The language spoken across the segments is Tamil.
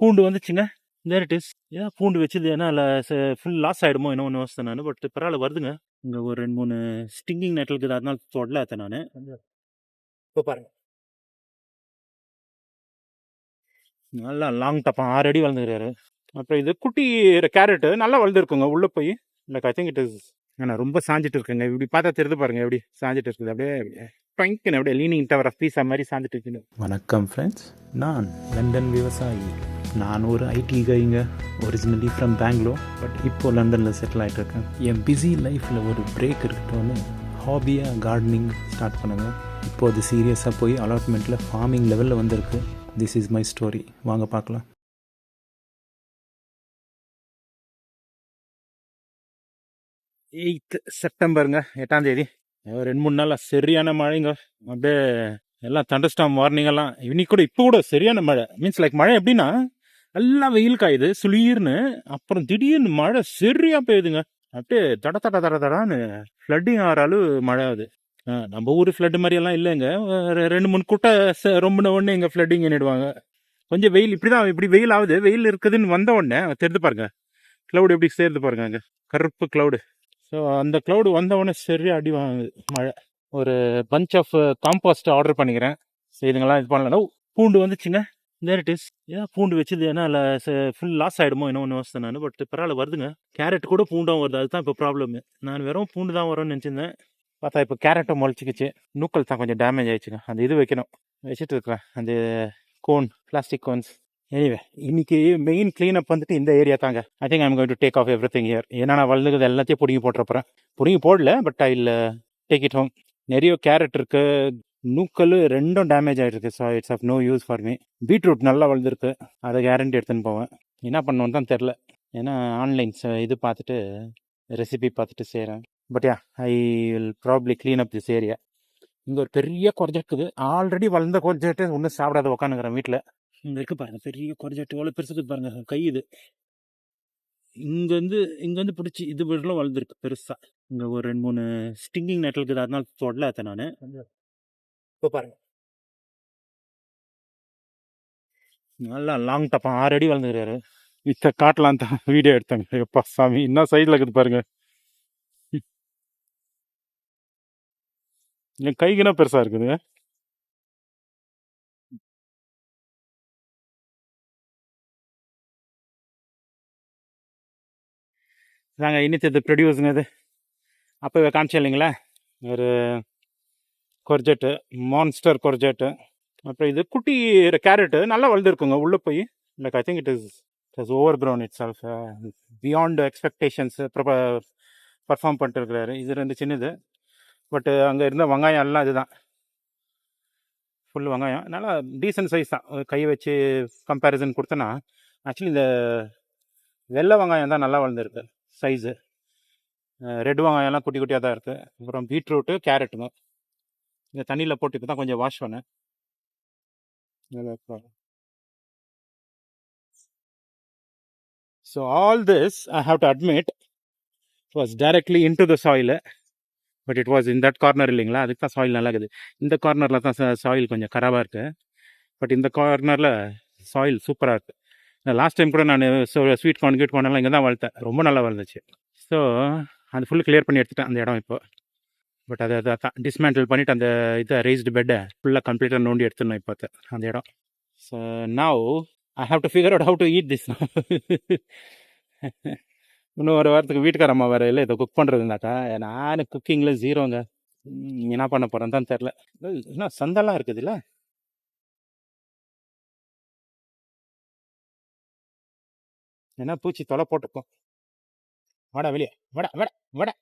பூண்டு வந்துச்சுங்க. தேர் இட் இஸ் ஏன் பூண்டு வச்சது ஏன்னா ஃபுல் லாஸ் ஆகிடுமோ என்ன ஒன்று யோசித்தேன் நான் பட் பரவாயில்ல வருதுங்க. இங்கே ஒரு ரெண்டு மூணு ஸ்டிங்கிங் நெட்டில் இருக்குது அதனால தொடல நான். இப்போ பாருங்க. நல்லா லாங் டப்பா ஆறு அடி வளர்ந்துக்கிறாரு அப்புறம் இது குட்டி கேரட்டு நல்லா வளர்ந்துருக்குங்க உள்ளே போய். Like I think it is ஆனால் ரொம்ப சாஞ்சிட்டு இருக்குங்க. இப்படி பார்த்தா தெரிந்து பாருங்கள் எப்படி சாஞ்சிட்டு இருக்குது. அப்படியே. பங்கின்னு அப்படியே லீனிங் டவர் ஆஃப் பீஸா மாதிரி சாஞ்சிட்டு இருக்குது வணக்கம் ஃப்ரெண்ட்ஸ் நான் லண்டன் விவசாயி. நான் ஒரு ஐடி கைங்க ஒரிஜினலி ஃப்ரம் பெங்களூர் பட் இப்போ லண்டனில் செட்டில் ஆகிட்டு இருக்கேன் என் பிஸி லைஃப்பில் ஒரு பிரேக் இருக்கட்டும்னு ஹாபியாக கார்டனிங் ஸ்டார்ட் பண்ணுங்க இப்போ அது சீரியஸாக போய் அலாட்மெண்ட்டில் ஃபார்மிங் லெவலில் வந்திருக்கு. திஸ் இஸ் மை ஸ்டோரி வாங்க பார்க்கலாம். எயித் செப்டம்பருங்க எட்டாம் தேதி. ரெண்டு மூணு நாளாக சரியான மழைங்க. அப்படியே எல்லாம் தண்டஸ்டாம் வார்னிங் எல்லாம். இன்னைக்கு கூட இப்போ கூட சரியான மழை. மீன்ஸ் லைக் மழை எப்படின்னா எல்லாம் வெயில் காயுது சுளீர்னு அப்புறம் திடீர்னு மழை சரியாக பெய்யுதுங்க. அப்படியே தட தட தட தடான்னு ஃப்ளட்டிங் ஆகிற அளவு மழை ஆகுது நம்ம ஊர் ஃப்ளட்டு மாதிரியெல்லாம் இல்லைங்க. ஒரு ரெண்டு மூணு குட்டை ச- ரொம்பின உடனே இங்கே ஃப்ளட்டிங் பண்ணிடுவாங்க. கொஞ்சம் வெயில் இப்படி தான் இப்படி வெயில் ஆகுது. வெயில் இருக்குதுன்னு வந்த உடனே தெரிந்து பாருங்க. க்ளவுடு எப்படி சேர்ந்து பாருங்க அங்கே. கருப்பு க்ளவுடு ஸோ அந்த க்ளவுடு வந்தவொடனே சரி அடி வாங்குது. மழை. ஒரு பஞ்ச் ஆஃப் காம்பாஸ்ட் ஆர்டர் பண்ணிக்கிறேன். ஸோ இதுங்கெல்லாம் இது பண்ணலாம் பூண்டு வந்துச்சுங்க. தேர் இட் இஸ் ஏன் பூண்டு வச்சது? ஏன்னா ஃபுல் லாஸ் ஆகிடுமோ என்ன ஒன்று யோசித்தேன் நான். பட் பரவாயில்ல வருதுங்க. கேரட் கூட பூண்டும் வருது. அதுதான் இப்போ ப்ராப்ளம் நான் வெறும் பூண்டு தான் வரும்னு நினச்சிருந்தேன். பார்த்தா இப்போ கேரட்டும் முளைச்சிக்கிச்சு. நூக்கல் தான் கொஞ்சம் டேமேஜ் ஆயிடுச்சுங்க. அந்த இது வைக்கணும். வச்சுட்டு இருக்கிறேன். அந்த கோன் பிளாஸ்டிக் கோன்ஸ் எனிவே இன்னைக்கு மெயின் கிளீனப் வந்துட்டு இந்த ஏரியா தாங்க. I think I'm going to take off everything year ஏன்னா நான் வளர்ந்துக்கிறது எல்லாத்தையும் பிடுங்கி போட்டுறப்பறேன் பிடுங்கி போடல பட் ஐ இல்லை டேக் இட் ஹோம் நிறைய கேரட் இருக்கு. நூக்கல் ரெண்டும் டேமேஜ் ஆகிருக்கு so it's of no use for me beetroot நல்லா வளர்ந்துருக்கு. அதை கேரண்டி எடுத்துன்னு போவேன். என்ன பண்ணுவோன்னு தான் தெரில. ஏன்னா ஆன்லைன் இது பார்த்துட்டு ரெசிபி பார்த்துட்டு செய்கிறேன் but yeah I will probably clean up this area இங்கே ஒரு பெரிய குறைஞ்சிருக்குது. இருக்குது ஆல்ரெடி வளர்ந்த குறைஞ்சிட்டு ஒன்றும் சாப்பிடாத உட்காந்துக்கிறேன் வீட்டில் இங்கே இருக்கு பாருங்க பெரிய குறைஜெட்டு எவ்வளோ பெருசுக்கு பாருங்க கை இது. இங்கேருந்து இங்கேருந்து பிடிச்சி இது வரலாம் வளர்ந்துருக்கு பெருசாக இங்கே ஒரு ரெண்டு மூணு ஸ்டிங்கிங் நெட் இருக்குது அதனால தொடல நான். இப்போ பாருங்க. நல்லா லாங் டப்பா ஆறு அடி வளர்ந்துக்கிறாரு இத்த காட்டலாம் தான் வீடியோ எடுத்தாங்க எப்பா சாமி இன்னும் சைடில் இருக்குது பாருங்க. என் கைக்குனா பெருசா இருக்குது நாங்கள் இன்னித்தது ப்ரொடியூஸுங்க இது அப்போவே காமிச்சேன் இல்லைங்களா? ஒரு கொர்ஜெட்டு மான்ஸ்டர் கொர்ஜெட்டு அப்புறம் இது குட்டி கேரட்டு நல்லா வளர்ந்துருக்குங்க. உள்ளே போய் like I think it is it is overgrown itself beyond expectations perform பண்ணிட்டு இருக்கிறாரு இது ரெண்டு சின்னது. பட்டு uh, அங்கே இருந்த வெங்காயம் எல்லாம் இதுதான். ஃபுல் வெங்காயம். நல்லா டீசென்ட் சைஸ் தான். கை வச்சு கம்பேரிசன் கொடுத்தனா ஆக்சுவலி இந்த வெள்ளை வெங்காயம் தான் நல்லா வளர்ந்துருக்கு. சைஸு ரெட் வெங்காயம்லாம் குட்டி குட்டியாக தான் இருக்குது அப்புறம் பீட்ரூட்டு கேரட்டுங்க இந்த தண்ணியில் போட்டு இப்போ தான் கொஞ்சம் வாஷ் பண்ணேன். So all this I have to admit was directly into the soil but it was in that corner இல்லைங்களா? அதுக்கு தான் சாயில் நல்லா இருக்குது. இந்த கார்னரில் தான் சாயில் கொஞ்சம் கராவாக இருக்குது பட் இந்த கார்னரில் சாயில் சூப்பராக இருக்குது லாஸ்ட் டைம் கூட நான் ஸ்வீட் கார்ன் கீட் கார்னெல்லாம் இங்கே தான் வளர்த்தேன். ரொம்ப நல்லா வளர்ந்துச்சு. ஸோ அது ஃபுல்லு கிளியர் பண்ணி எடுத்துட்டேன் அந்த இடம் இப்போ. பட் அதை அதை தான் டிஸ்மேண்டில் பண்ணிவிட்டு அந்த இதை ரேஸ்டு பெட்டை ஃபுல்லாக கம்ப்ளீட்டாக நோண்டி எடுத்துடணும் இப்போ அந்த இடம். So now I have to figure out how to eat this இன்னும் ஒரு வாரத்துக்கு வீட்டுக்கார அம்மா வேறு இல்லை இதை குக் பண்ணுறதுனாக்கா நான் குக்கிங்கில் ஜீரோங்க என்ன பண்ண போகிறேன்னு தான் தெரில. என்ன சந்தெல்லாம் இருக்குது ஏன்னா என்ன பூச்சி தொலை போட்டுக்கும். வாடா வெளியே. வாடா வாடா வாடா.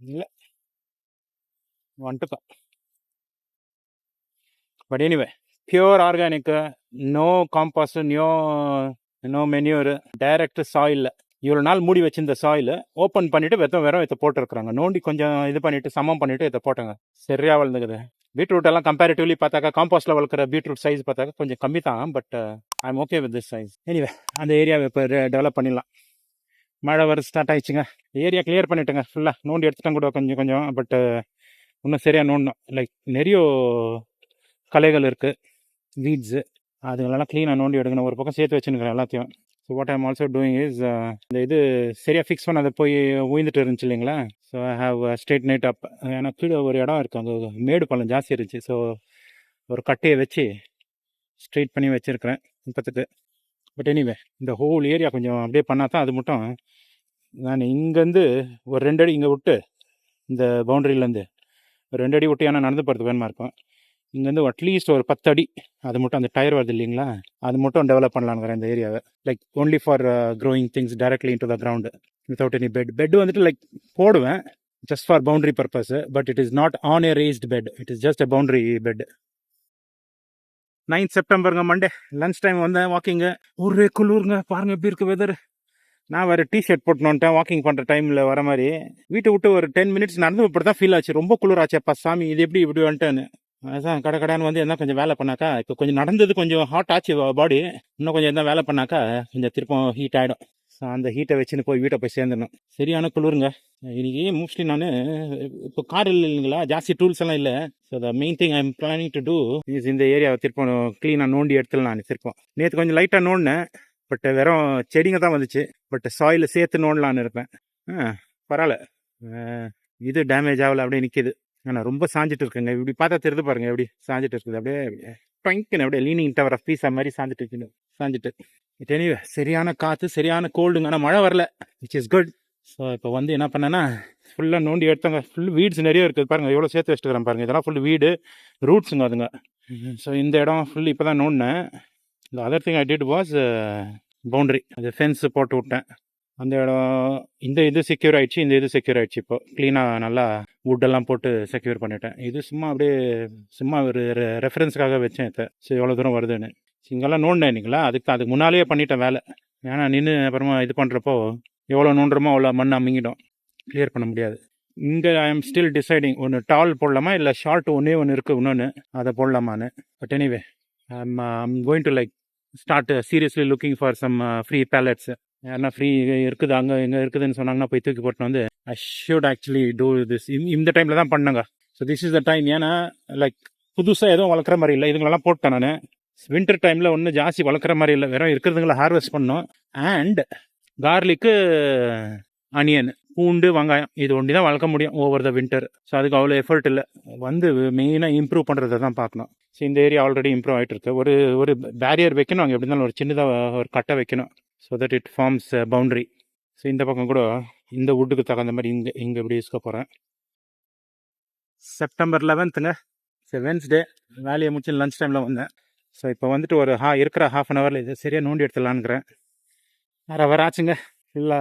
இல்லை. வந்துட்டோம். But anyway pure organic no compost neo no manure direct soil இவ்வளோ நாள் மூடி வச்சிருந்த சாயில் ஓப்பன் பண்ணிவிட்டு வெத்தம் வெறும் இதை போட்டிருக்குறாங்க. நோண்டி கொஞ்சம் இது பண்ணிவிட்டு சமம் பண்ணிவிட்டு இதை போட்டாங்க. சரியாக வளர்ந்துக்குது. பீட்ரூட் எல்லாம் கம்பேரிட்டிவ்லி பார்த்தாக்கா காம்பாஸ்டில் வளர்க்குற பீட்ரூட் சைஸ் பார்த்தாக்கா கொஞ்சம் கம்மி தான் but I am okay with this size anyway அந்த ஏரியாவை இப்போ டெவலப் பண்ணிடலாம். மழை வர ஸ்டார்ட் ஆயிடுச்சுங்க. ஏரியா கிளியர் பண்ணிட்டேங்க. ஃபுல்லாக நோண்டி எடுத்துட்டேன் கூட கொஞ்சம் கொஞ்சம் பட் uh, இன்னும் சரியாக நோண்டணும். லைக் நிறைய கலைகள் இருக்குது வீட்ஸு அதுங்களெல்லாம் க்ளீனாக நோண்டி எடுக்கணும். ஒரு பக்கம் சேர்த்து வச்சுருக்கிறேன் எல்லாத்தையும். So what I'm also doing is இந்த இது சரியாக ஃபிக்ஸ் பண்ண போய் உயிர்ந்துட்டு இருந்துச்சு இல்லைங்களா? So I have straightened up ஏன்னா கீழே ஒரு இடம் இருக்குது அங்கே மேடு பள்ளம் ஜாஸ்தி இருந்துச்சு. ஸோ ஒரு கட்டையை வச்சு ஸ்ட்ரெயிட் பண்ணி வச்சுருக்கிறேன். இப்போத்துக்கு. பட் எனிவே இந்த ஹோல் ஏரியா கொஞ்சம் அப்படியே பண்ணால் தான் அது மட்டும் நான் இங்கேருந்து ஒரு ரெண்டு அடி இங்கே விட்டு இந்த பவுண்டரியிலேருந்து ஒரு ரெண்டு அடி விட்டு ஏன்னா நடந்து போகிறது வேணுமா இருக்கும். இங்கேருந்து அட்லீஸ்ட் ஒரு பத்து அடி அது மட்டும் அந்த டயர் வருது இல்லைங்களா? அது மட்டும் டெவலப் பண்ணலாங்கிறேன் இந்த ஏரியாவை like only for growing things directly in to the ground without any bed bed வந்துட்டு லைக் போடுவேன் just for boundary purpose but it is not on a raised bed it is just a boundary bed ninth செப்டம்பருங்க Monday lunch time வந்தேன் வாக்கிங்கு ஒரே குளிருங்க பாருங்கள் எப்படி இருக்கு வெதர் நான் வேறு டிஷர்ட் ஷர்ட் வந்துட்டேன் வாக்கிங் பண்ணுற டைமில் வர மாதிரி. வீட்டை விட்டு ஒரு டென் மினிட்ஸ் நடந்து இப்படி தான் ஃபீல் ஆச்சு. ரொம்ப குளிராச்சேப்பா சாமி இது எப்படி இப்படி வந்துட்டேன்னு அதான் கடை கடைன்னு வந்து என்ன கொஞ்சம் வேலை பண்ணாக்கா இப்போ கொஞ்சம் நடந்தது கொஞ்சம் ஹாட் ஆச்சு பாடி இன்னும் கொஞ்சம் என்ன வேலை பண்ணாக்கா கொஞ்சம் திருப்பம் ஹீட் ஆகிடும் ஸோ அந்த ஹீட்டை வச்சுன்னு போய் வீட்டை போய் சேர்ந்துடணும். சரியான குளிருங்க. இன்னைக்கு மோஸ்ட்லி நான் இப்போ கார் இல்லைங்களா? ஜாஸ்தி டூல்ஸ் எல்லாம் இல்லை. So the main thing I am planning to do is இந்த ஏரியாவை திருப்பம் க்ளீனாக நோண்டி எடுத்துடலாம் நான் திருப்பம். நேற்று கொஞ்சம் லைட்டாக நோண்டினேன். பட் வெறும் செடிங்க தான் வந்துச்சு. பட் சாயில் சேர்த்து நோண்டலான்னு இருப்பேன். பரவாயில்ல. இது டேமேஜ் ஆகலை அப்படியே நிற்கிது ஆனால் ரொம்ப சாஞ்சிட்டு இருக்குங்க. இப்படி பார்த்தா தெரிந்து பாருங்க எப்படி சாஞ்சிட்டு இருக்குது. அப்படியே டொய்க்குன்னு அப்படியே லீனிங் டவர் ஆஃப் பீஸா மாதிரி சாஞ்சிட்டு இருக்குது. சாஞ்சிட்டு. இட் எனிவே சரியான காற்று சரியான கோல்டுங்க ஆனால் மழை வரல. விச் இஸ் குட் ஸோ இப்போ வந்து என்ன பண்ணேன்னா ஃபுல்லாக நோண்டி எடுத்தாங்க. ஃபுல் வீட்ஸ் நிறைய இருக்குது பாருங்க. எவ்வளோ சேர்த்து வச்சுக்கிறேன் பாருங்க. இதெல்லாம் ஃபுல் வீடு ரூட்ஸுங்க அதுங்க. ஸோ இந்த இடம் ஃபுல் இப்போ தான் நோண்டினேன் இந்த other thing I did was boundary அது ஃபென்ஸ் போட்டு விட்டேன். அந்த இடம் இந்த இது செக்யூர் ஆகிடுச்சு இந்த இது செக்யூர் ஆகிடுச்சு இப்போ. க்ளீனாக நல்லா வுட்டெல்லாம் போட்டு செக்யூர் பண்ணிட்டேன். இது சும்மா அப்படியே சும்மா ஒரு ரெஃபரன்ஸ்க்காக வச்சேன் இதை ஸோ எவ்வளோ தூரம் வருதுன்னு. இங்கெல்லாம் நோண்டினேன் நீங்களா அதுக்கு அதுக்கு முன்னாலேயே பண்ணிட்டேன் வேலை. ஏன்னா நின்று அப்புறமா இது பண்ணுறப்போ எவ்வளோ நோண்டுறமோ அவ்வளோ மண் அமுங்கிடும். கிளியர் பண்ண முடியாது. இங்கே ஐ எம் ஸ்டில் டிசைடிங் ஒன்று டால் போடலாமா? இல்லை ஷார்ட் ஒன்றே ஒன்று இருக்குது இன்னொன்று அதை போடலாமான்னு. But anyway I'm I'm going to like start seriously looking for some free pallets யாருன்னா ஃப்ரீ இருக்குது அங்கே எங்கே இருக்குதுன்னு சொன்னாங்கன்னா போய் தூக்கி போட்டு வந்து I should actually do this இந்த டைமில் தான் பண்ணுங்க. So this is the time ஏன்னா லைக் புதுசாக எதுவும் வளர்க்குற மாதிரி இல்லை. இதுங்களெல்லாம் போட்டேன் நான். வின்டர் டைமில் ஒன்றும் ஜாஸ்தி வளர்க்குற மாதிரி இல்லை. வெறும் இருக்கிறதுங்கள ஹார்வெஸ்ட் பண்ணோம். அண்ட் கார்லிக்கு ஆனியன் பூண்டு வெங்காயம் இது ஒண்டி தான் வளர்க்க முடியும் ஓவர் த வின்டர் ஸோ அதுக்கு அவ்வளோ எஃபர்ட் இல்லை. வந்து மெயினாக இம்ப்ரூவ் பண்ணுறதை தான் பார்க்கணும். ஸோ இந்த ஏரியா ஆல்ரெடி இம்ப்ரூவ் ஆகிட்டு இருக்கு. ஒரு ஒரு பேரியர் வைக்கணும். அங்கே எப்படி இருந்தாலும் ஒரு சின்னதாக ஒரு கட்டை வைக்கணும். So that it forms boundary so இந்த பக்கம் கூட இந்த வுட்டுக்கு தகுந்த மாதிரி இங்கே இங்கே இப்படி யூஸ்க்க போகிறேன் செப்டம்பர் லெவன்த்துங்க சரி வென்ஸ்டே வேலையை முடிச்சு லஞ்ச் டைமில் வந்தேன். ஸோ இப்போ வந்துட்டு ஒரு ஹா இருக்கிற ஹாஃப் அன் ஹவரில் இது சரியாக நோண்டி எடுத்துடலான்ங்கிறேன் வேறு ஹவர் ஆச்சுங்க இல்லை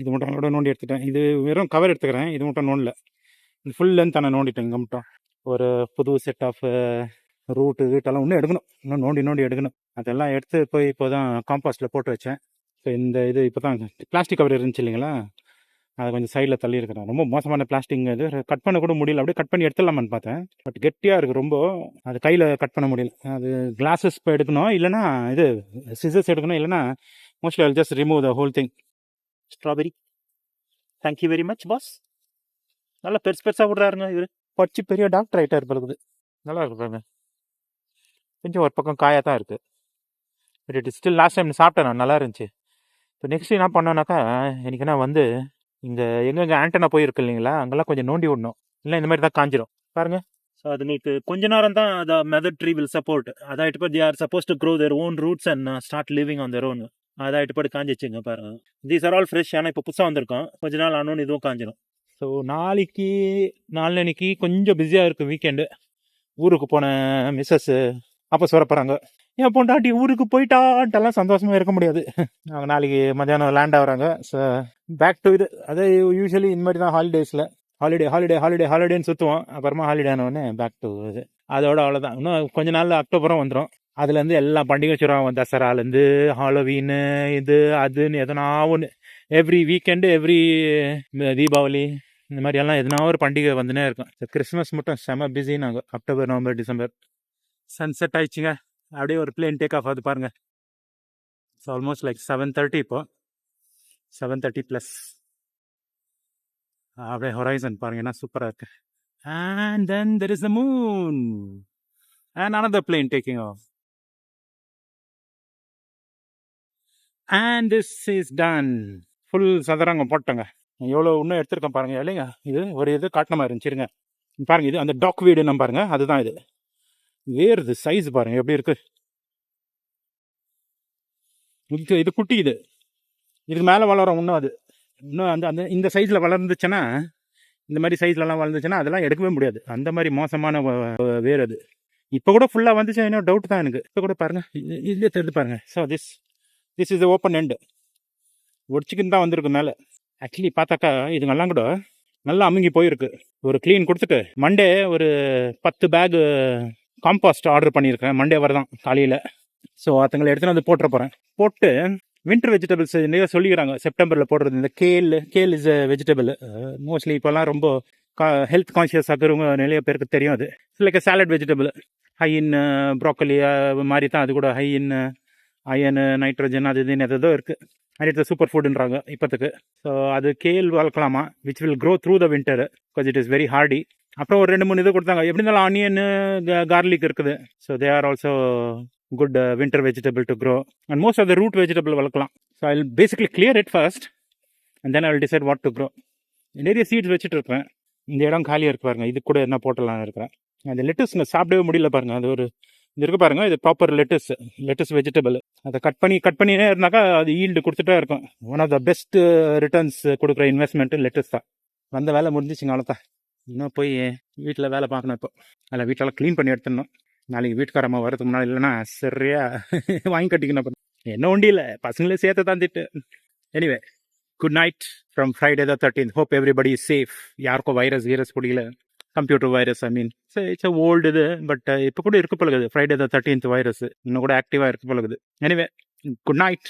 இது மட்டும் கூட நோண்டி எடுத்துட்டேன். இது வெறும் கவர் எடுத்துக்கிறேன். இது மட்டும் நோண்டல. ஃபுல் லென்த் நான் நோண்டிட்டேன் இங்கே மட்டும். ஒரு புது செட் ஆஃப் ரூட்டு வீட்டெல்லாம் இன்னும் எடுக்கணும். இன்னும் நோண்டி நோண்டி எடுக்கணும். அதெல்லாம் எடுத்து போய் இப்போ தான் காம்பாஸ்ட்டில் போட்டு வச்சேன். ஸோ இந்த இது இப்போ தான் பிளாஸ்டிக் கவர் இருந்துச்சு இல்லைங்களா? அதை கொஞ்சம் சைடில் தள்ளியிருக்கிறேன் ரொம்ப மோசமான பிளாஸ்டிக் இது. கட் பண்ண கூட முடியல. அப்படியே கட் பண்ணி எடுத்துடலாமான்னு பார்த்தேன். பட் கெட்டியாக இருக்குது ரொம்ப. அது கையில் கட் பண்ண முடியல. அது கிளாஸஸ் இப்போ எடுக்கணும். இல்லைனா இது சிசர்ஸ் எடுக்கணும். இல்லைனா mostly I just remove the whole thing strawberry thank you very much boss நல்லா பெருசு பெருசாக விட்றாருங்க இவர். படிச்சு பெரிய டாக்டர் ஆகிட்டார் பிறகுது நல்லா இருக்கு பாருங்க. கொஞ்சம் ஒரு பக்கம் காயாக தான் இருக்குது but it still last time சாப்பிட்டேன் நான். நல்லா இருந்துச்சு. இப்போ நெக்ஸ்ட் என்ன பண்ணோன்னாக்கா எனக்கு என்ன வந்து இங்கே எங்கெங்கே ஆண்டனா போயிருக்கு இல்லைங்களா அங்கெல்லாம் கொஞ்சம் நோண்டி விடணும். இல்லை இந்த மாதிரி தான் காஞ்சிரும். பாருங்க. ஸோ அதுங்களுக்கு கொஞ்ச நேரம் தான் the mother tree will support அதாயிட்டு போய் they are supposed to grow their own roots and start living on their own அதான் போய் காஞ்சிச்சுங்க பாருங்க. தீஸ் ஆர் ஆல் ஃப்ரெஷ் ஆனால் இப்போ புதுசாக வந்திருக்கோம். கொஞ்ச நாள் ஆனோன்னு இதுவும் காஞ்சிடும் ஸோ நாளைக்கு நாளன்னைக்கு கொஞ்சம் பிஸியாக இருக்கும் வீக்கெண்டு ஊருக்கு போன மிஸ்ஸஸ்ஸு அப்போ சுரப்புறாங்க ஏன் என் பொண்டாட்டி ஊருக்கு போயிட்டான்ட்டெல்லாம் சந்தோஷமாக இருக்க முடியாது. அவங்க நாளைக்கு மத்தியானம் லேண்ட் ஆகுறாங்க ஸோ பேக் டு இது. அதே யூஸ்வலி இந்த மாதிரி தான் ஹாலிடேஸில் ஹாலிடே ஹாலிடே ஹாலிடே ஹாலிடேன்னு சுற்றுவோம் அப்புறமா ஹாலிடே ஆனவுடனே பேக் டு இது. அதோட அவ்வளோதான் இன்னும் கொஞ்ச நாள் அக்டோபரும் வந்துடும் அதுலேருந்து எல்லா பண்டிகை வச்சுருவாங்க தசராலேருந்து ஹாலோவீனு இது அதுன்னு எதனா ஒன்று எவ்ரி வீக்கெண்டு எவ்ரி தீபாவளி இந்த மாதிரி எல்லாம் எதனா ஒரு பண்டிகை வந்துனே இருக்கும். கிறிஸ்மஸ் மட்டும் செம பிஸி நாங்கள் அக்டோபர் நவம்பர் டிசம்பர் சன்செட் ஆயிடுச்சுங்க. அப்படியே ஒரு பிளேன் டேக் ஆஃப் ஆகுது பாருங்க. So almost like seven thirty இப்போ. செவன் தேர்ட்டி ப்ளஸ் அப்படியே ஹொரைசன் பாருங்க என்ன சூப்பராக இருக்கு. And then there is the moon and another plane taking off and this is done full சதுரங்கம் போட்டேங்க. எவ்வளோ இன்னும் எடுத்திருக்கேன் பாருங்க. இல்லைங்க? இது ஒரு இது காட்டின மாதிரி இருந்துச்சு இருங்க பாருங்க இது அந்த டாக் வீடு நம்ம பாருங்க. அதுதான் இது. வேறுது சைஸ் பாருங்க. எப்படி இருக்கு? இது இது குட்டி இது. இதுக்கு மேலே வளரும் இன்னும் அது. இன்னும் அந்த அந்த இந்த சைஸில் வளர்ந்துச்சுன்னா இந்த மாதிரி சைஸ்லலாம் வளர்ந்துச்சுன்னா அதெல்லாம் எடுக்கவே முடியாது. அந்த மாதிரி மோசமான வேறு வேர் அது. இப்போ கூட ஃபுல்லாக வந்துச்சு இன்னும் டவுட் தான் எனக்கு. இப்போ கூட பாருங்கள் இதுலேயே தெரிஞ்சு பாருங்க. So this this is open end ஒடிச்சிக்கின்னு தான் வந்திருக்கு மேலே. ஆக்சுவலி பார்த்தாக்கா இதுங்கெல்லாம் கூட நல்லா அமுங்கி போயிருக்கு. ஒரு க்ளீன் கொடுத்துட்டு மண்டே ஒரு பத்து பேகு காம்பாஸ்ட் ஆர்டர் பண்ணியிருக்கேன். மண்டே வரதான் காலையில். ஸோ அதுங்களை எடுத்துன்னு வந்து போட்டுற போகிறேன் போட்டு வின்டர் வெஜிடபிள்ஸ் நிறைய சொல்லிக்கிறாங்க. செப்டம்பரில் போடுறது இந்த kale kale is vegetable mostly இப்போல்லாம் ரொம்ப கா ஹெல்த் கான்ஷியஸ் ஆகிறவங்க நிறைய பேருக்கு தெரியும் அது. Like salad vegetable high in broccoli மாதிரி தான் அது கூட ஹை இன் அயனு நைட்ரஜன் அது இதுன்னு எதோ இருக்குது அண்ட் இட்ஸ் சூப்பர் ஃபுட்ன்றாங்க இப்போத்துக்கு. ஸோ அது kale வளர்க்கலாமா? Which will grow through the winter because it is very hardy அப்புறம் ஒரு ரெண்டு மூணு இது கொடுத்தாங்க. எப்படி இருந்தாலும் ஆனியன் கார்லிக் இருக்குது. So they are also good winter vegetable to grow and most of the root vegetable வளர்க்கலாம். So I basically clear it first and then I will decide what to grow நிறைய சீட்ஸ் வச்சுட்டு இருப்பேன். இந்த இடம் காலியாக இருக்கு பாருங்க. இது கூட என்ன போட்டலாம்னு இருக்கிறேன். அந்த லெட்டஸ்ங்க சாப்பிடவே முடியல பாருங்க. அது ஒரு இது இருக்கு பாருங்க இது ப்ராப்பர் லெட்டஸ் லெட்டஸ் வெஜிடபிள் அதை கட் பண்ணி கட் பண்ணினே இருந்தாக்கா அது ஈல்டு கொடுத்துட்டே இருக்கும். One of the best returns கொடுக்குற இன்வெஸ்ட்மெண்ட்டு லெட்டஸ் தான். வந்த வேலை முடிஞ்சிச்சுங்க அவ்வளோதான் இன்னும் போய் வீட்டில் வேலை பார்க்கணும் இப்போ. அதில் வீட்டெல்லாம் க்ளீன் பண்ணி எடுத்துடணும். நாளைக்கு வீட்டுக்காரம்மா வரதுக்கு முன்னாடி இல்லைன்னா சரியா வாங்கி கட்டிக்கணும் என்ன ஒண்டி இல்லை பசங்களே சேர்த்து தான் திட்டு. Anyway good night from Friday the thirteen hope everybody is safe யாருக்கும் வைரஸ் வீரஸ் பிடிக்கல. Computer virus I mean it's old இது பட் uh, இப்போ கூட இருக்க பழகுது ஃப்ரைடே த தேர்ட்டீன்த் வைரஸ் இன்னும் கூட ஆக்டிவாக இருக்க பழகுது எனிவே குட் நைட்